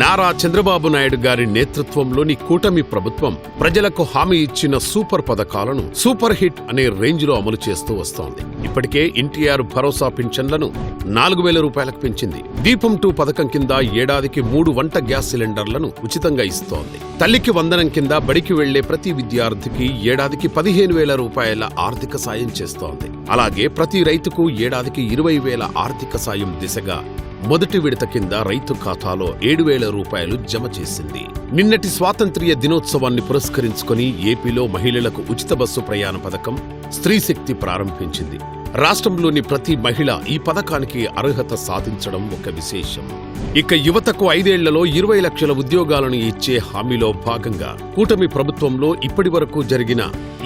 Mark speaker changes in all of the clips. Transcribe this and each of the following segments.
Speaker 1: నారా చంద్రబాబు నాయుడు గారి నేతృత్వంలోని కూటమి ప్రభుత్వం ప్రజలకు హామీ ఇచ్చిన సూపర్ పథకాలను సూపర్ హిట్ అనే రేంజ్లో అమలు చేస్తూ వస్తోంది. ఇప్పటికే ఎన్టీఆర్ భరోసా పింఛన్లను నాలుగు వేల రూపాయలకు పెంచింది. దీపం టూ పథకం కింద ఏడాదికి మూడు వంట గ్యాస్ సిలిండర్లను ఉచితంగా ఇస్తోంది. తల్లికి వందనం కింద బడికి వెళ్ళే ప్రతి విద్యార్థికి ఏడాదికి పదిహేను వేల రూపాయల ఆర్థిక సాయం చేస్తోంది. అలాగే ప్రతి రైతుకు ఏడాదికి ఇరవై వేల ఆర్థిక సాయం దిశగా మొదటి విడత కింద రైతు ఖాతాలో ఏడు వేల రూపాయలు జమ చేసింది. నిన్నటి స్వాతంత్ర్య దినోత్సవాన్ని పురస్కరించుకుని ఏపీలో మహిళలకు ఉచిత బస్సు ప్రయాణ పథకం స్త్రీశక్తి ప్రారంభించింది. రాష్ట్రంలోని ప్రతి మహిళ ఈ పథకానికి అర్హత సాధించడం ఒక విశేషం. ఇక యువతకు ఐదేళ్ళలో ఇరవై లక్షల ఉద్యోగాలను ఇచ్చే హామీలో భాగంగా కూటమి ప్రభుత్వంలో ఇప్పటి వరకు జరిగిన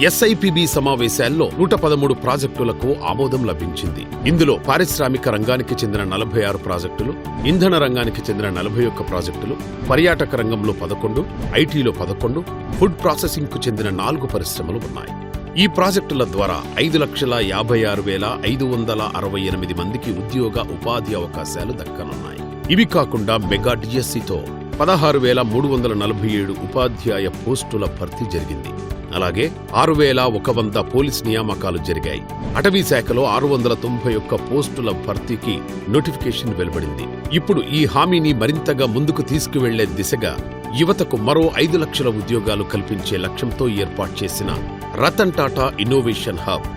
Speaker 1: ఎస్ఐపిబి సమావేశాల్లో నూట పదమూడు ప్రాజెక్టులకు ఆమోదం లభించింది. ఇందులో పారిశ్రామిక రంగానికి చెందిన నలభై ఆరు ప్రాజెక్టులు ఇంధన రంగానికి చెందిన నలభై ఒక్క ప్రాజెక్టులు పర్యాటక రంగంలో పదకొండు ఐటీలో పదకొండు ఫుడ్ ప్రాసెసింగ్కు చెందిన నాలుగు పరిశ్రమలు ఉన్నాయి. ఈ ప్రాజెక్టుల ద్వారా ఐదు లక్షల యాభై ఆరు వేల ఐదు వందల అరవై ఎనిమిది మందికి ఉద్యోగ ఉపాధి అవకాశాలు దక్కనున్నాయి. ఇవి కాకుండా మెగా డిఎస్సితో పదహారు వేల మూడు వందల నలభై ఏడు ఉపాధ్యాయ పోస్టుల భర్తీ జరిగింది. అలాగే ఆరు వేల ఒక వంద పోలీస్ నియామకాలు జరిగాయి. అటవీ శాఖలో ఆరు వందల తొంభై ఒక్క పోస్టుల భర్తీకి నోటిఫికేషన్ వెలువడింది. ఇప్పుడు ఈ హామీని మరింతగా ముందుకు తీసుకువెళ్ళే దిశగా యువతకు మరో ఐదు లక్షల ఉద్యోగాలు కల్పించే లక్ష్యంతో ఏర్పాటు చేసిన రతన్ టాటా ఇన్నోవేషన్ హబ్.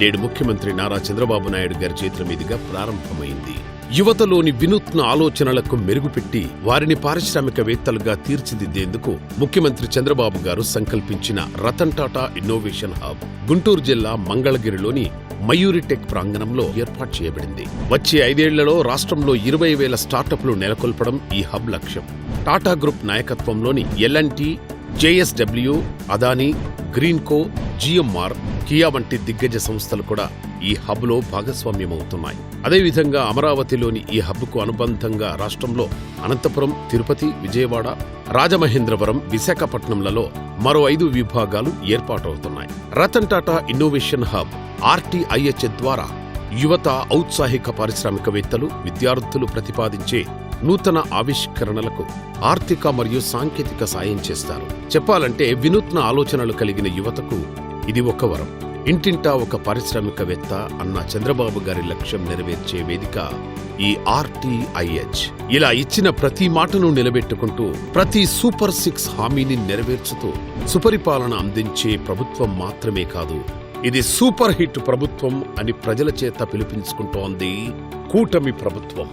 Speaker 1: నేడు ముఖ్యమంత్రి నారా చంద్రబాబు నాయుడు గారి చేతుల మీదుగా ప్రారంభమైంది. యువతలోని వినూత్న ఆలోచనలకు మెరుగుపెట్టి వారిని పారిశ్రామికవేత్తలుగా తీర్చిదిద్దేందుకు ముఖ్యమంత్రి చంద్రబాబు గారు సంకల్పించిన రతన్ టాటా ఇన్నోవేషన్ హబ్ గుంటూరు జిల్లా మంగళగిరిలోని మయూరిటెక్ ప్రాంగణంలో ఏర్పాటు చేయబడింది. వచ్చే ఐదేళ్ళలో రాష్ట్రంలో ఇరవై వేల స్టార్టప్లు నెలకొల్పడం ఈ హబ్ లక్ష్యం. టాటా గ్రూప్ నాయకత్వంలోని LNT JSW Adani Greenko GMR Kia వంటి దిగ్గజ సంస్థలు కూడా ఈ హబ్లో భాగస్వామ్యమవుతున్నాయి. అదేవిధంగా అమరావతిలోని ఈ హబ్కు అనుబంధంగా రాష్ట్రంలో అనంతపురం తిరుపతి విజయవాడ రాజమహేంద్రవరం విశాఖపట్నంలలో మరో ఐదు విభాగాలు ఏర్పాటవుతున్నాయి. Ratan Tata innovation hub RTIH ద్వారా యువత ఔత్సాహిక పారిశ్రామికవేత్తలు విద్యార్థులు ప్రతిపాదించే నూతన ఆవిష్కరణలకు ఆర్థిక మరియు సాంకేతిక సాయం చేస్తారు. చెప్పాలంటే వినూత్న ఆలోచనలు కలిగిన యువతకు ఇది ఒక వరం. ఇంటింటా ఒక పారిశ్రామికవేత్త అన్న చంద్రబాబు గారి లక్ష్యం నెరవేర్చే వేదిక ఈ ఆర్టీఐహెచ్ ఇలా ఇచ్చిన ప్రతి మాటను నిలబెట్టుకుంటూ ప్రతి సూపర్ సిక్స్ హామీని నెరవేర్చుతూ సుపరిపాలన అందించే ప్రభుత్వం మాత్రమే కాదు ఇది సూపర్ హిట్ ప్రభుత్వం అని ప్రజల చేత పిలిపించుకుంటోంది కూటమి ప్రభుత్వం.